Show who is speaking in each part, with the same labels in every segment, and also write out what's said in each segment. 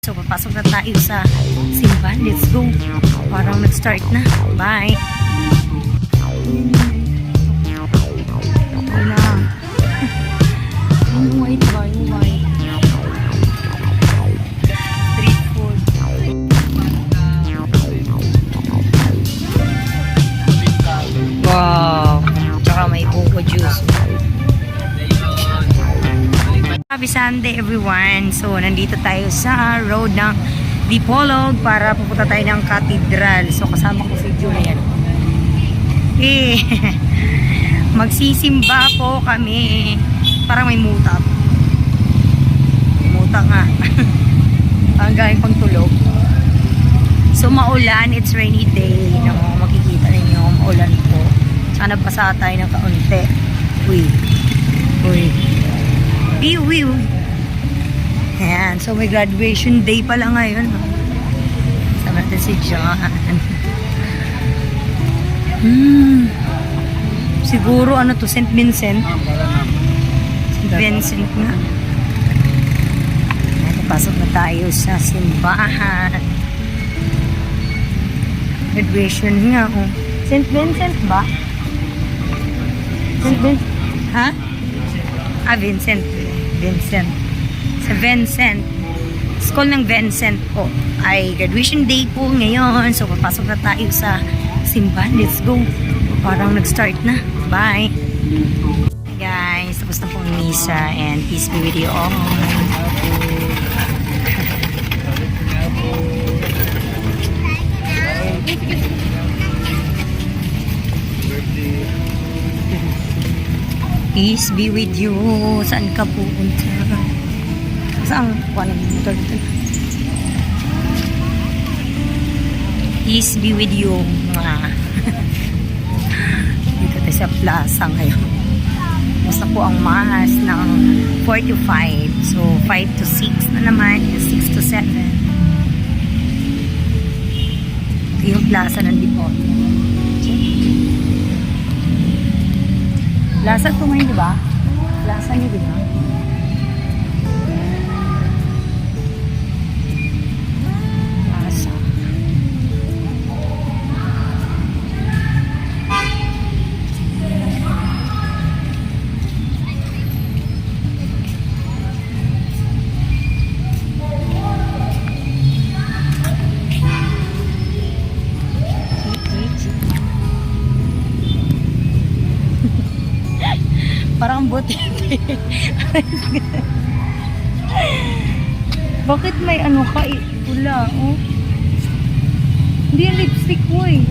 Speaker 1: So, papasok na tayo sa simbahan. Let's go. Parang nag-start na. Bye. Happy Sunday everyone. So, nandito tayo sa road ng Dipolog para pupunta tayo ng Cathedral. So, kasama ko si Julian. Eh, magsisimba po kami. Parang may muta. Muta nga. Ang galing pang tulog. So, maulan. It's rainy day. No, makikita ninyo, maulan po. Sana basa tayo ng kaunti. Uy. Uy. Wiw, wiw. Ayan. So, may graduation day pala ngayon. Sama natin si John. Hmm. Siguro, ano to, St. Vincent? St. Vincent nga. Ayan, Papasok na tayo sa simbahan. Graduation nga, oh. St. Vincent ba? St. Vincent? Ha? Ah, Vincent. Vincent. Sa Vincent. School ng Vincent po. Ay graduation day po ngayon. So, papasok na tayo sa simbahan. Let's go. Parang nag-start na. Bye. Hi guys. Tapos na po ang misa and peace be with you all. Peace be with you. Saan ka pupunta? Saan? Ng motor dito. Peace be with you. Mga. dito tayo sa plaza ngayon. Basta po ang mass ng 4 to 5. So, 5 to 6 na naman. 6 to 7. Ito yung plaza ng Deporte. Plaza to ngayon, di ba? Plaza niyo, di ba? Bakit may ano ka? eh, Pula, oh. Hindi yung lipstick mo eh.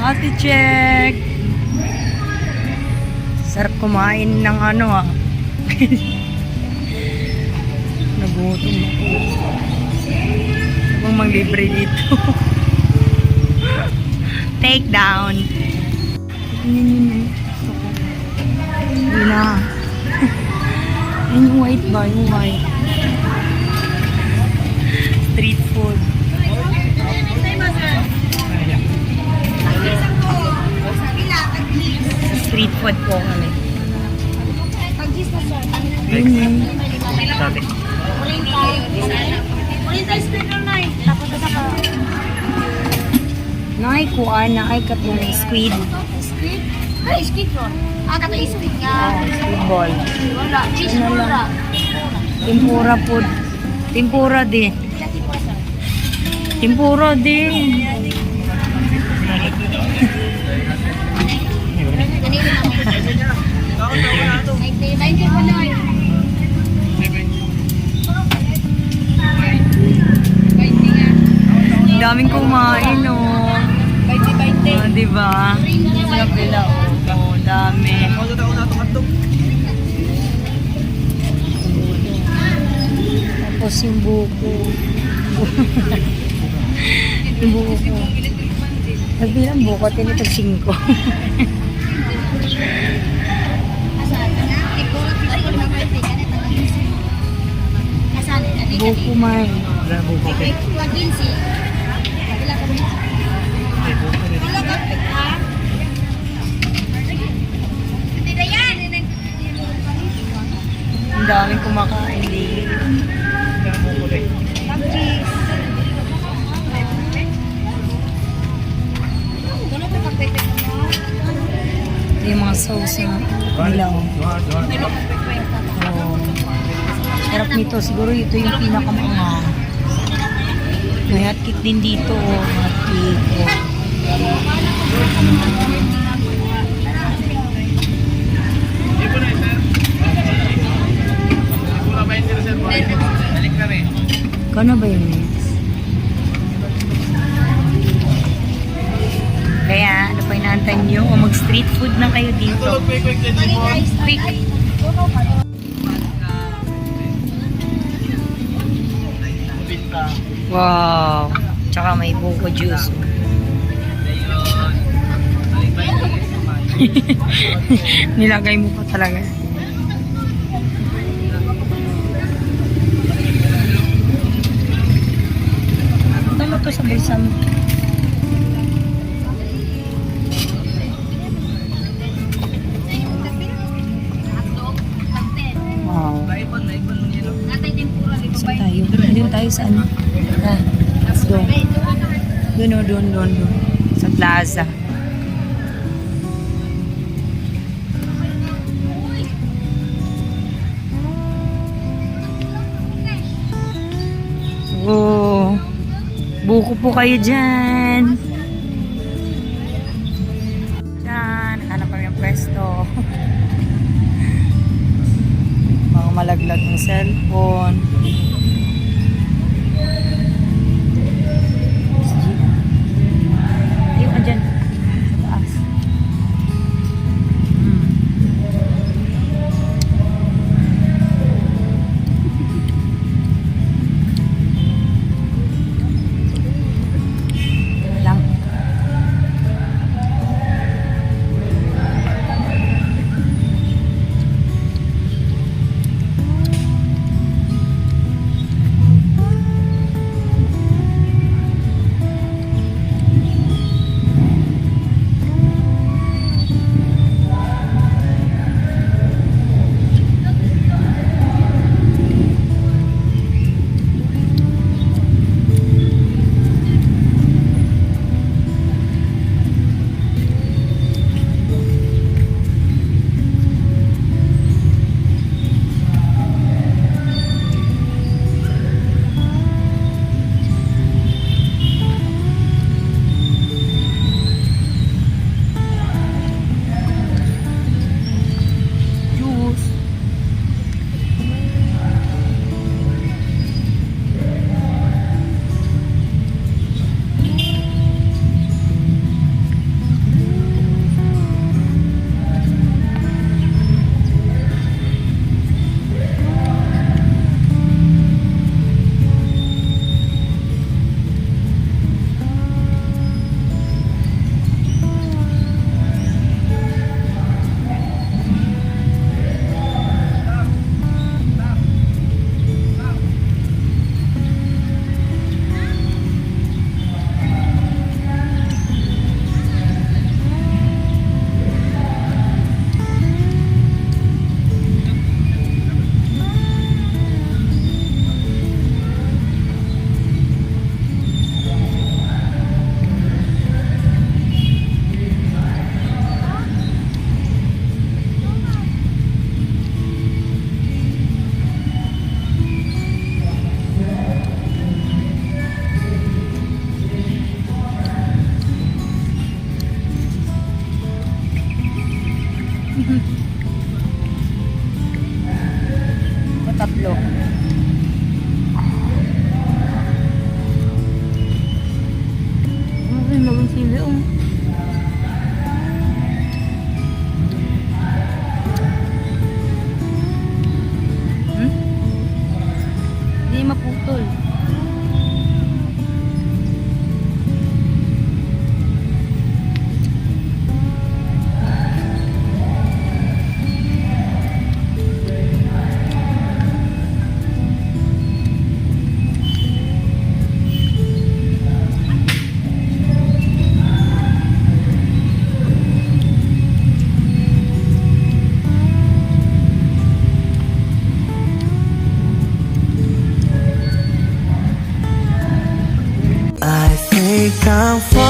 Speaker 1: Ate check. Sarap kumain ng ano ah. Nagutom ako. Abang manglibre dito. Take down. Yun na. Yun yung white ba? Yung white. Street food. Food po kami. Yun yun.
Speaker 2: Dati.
Speaker 1: Nay, kuha na ay katong squid.
Speaker 3: Squid? Ay, squid ron. Ah, kato squid nga.
Speaker 1: Oh, squid ball.
Speaker 3: Wala. Cheese
Speaker 1: Ano
Speaker 3: pura.
Speaker 1: lang? Tempura food. Tempura din. Tempura din.
Speaker 3: Ninety, ninety
Speaker 1: daming kumain, oh.
Speaker 3: Ninety, ninety.
Speaker 1: Ah, di ba? Sa pila, oh. Dami. Tapos yung buko. yung buko. Nagbilang buko, tinitag 5. Buko man.
Speaker 2: Wala mo ko
Speaker 3: Ay, 15. Wala kami. Wala ka, ha? Hindi na yan.
Speaker 1: Ang daming kumakain din.
Speaker 2: Wala.
Speaker 3: Wala ka pagpepek mo.
Speaker 1: Ito yung mga sauce na nilaw. Sarap nito. Siguro ito yung pinakamangang. May hotcake din dito. Oh. Oh.
Speaker 2: Na rin.
Speaker 1: Ikaw na ba yun? Kaya, ano pa inaantay nyo? O mag-street food na kayo dito. Quick. Wow. Tsaka may buko juice. Nilagay mo pa talaga. Tama to sa bulsa mo. Wow. Tayo? Doon tayo sa ano? Ah, doon. Doon, oh, doon, doon, doon. Sa plaza. Oh. Buko po kayo dyan. Dyan. Hanap kami ng pwesto. Mga malaglag ng cellphone.
Speaker 4: I'm
Speaker 1: find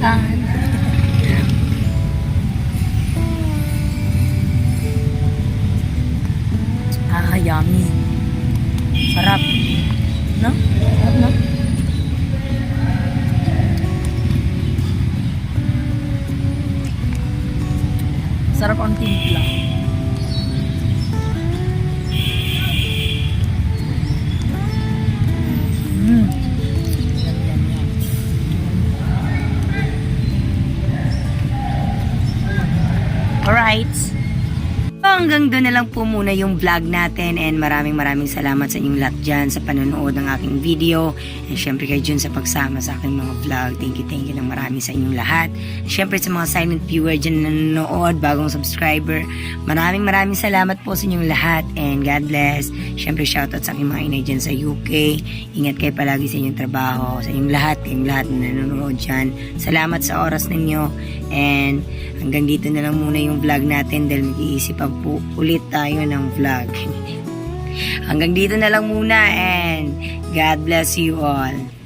Speaker 1: time. Hanggang doon na lang po muna yung vlog natin and maraming maraming salamat sa inyong lahat dyan sa panonood ng aking video and syempre kayo dyan sa pagsama sa aking mga vlog. Thank you, thank you ng marami sa inyong lahat. And syempre sa mga silent viewer dyan na nanonood, bagong subscriber, maraming maraming salamat po sa inyong lahat and God bless. Syempre shoutout sa aking mga inay dyan sa UK. Ingat kayo palagi sa inyong trabaho, sa inyong lahat, kayong lahat na nanonood dyan. Salamat sa oras ninyo and hanggang dito na lang muna yung vlog natin dahil mag-iisipan po ulit tayo ng vlog. hanggang dito na lang muna and God bless you all.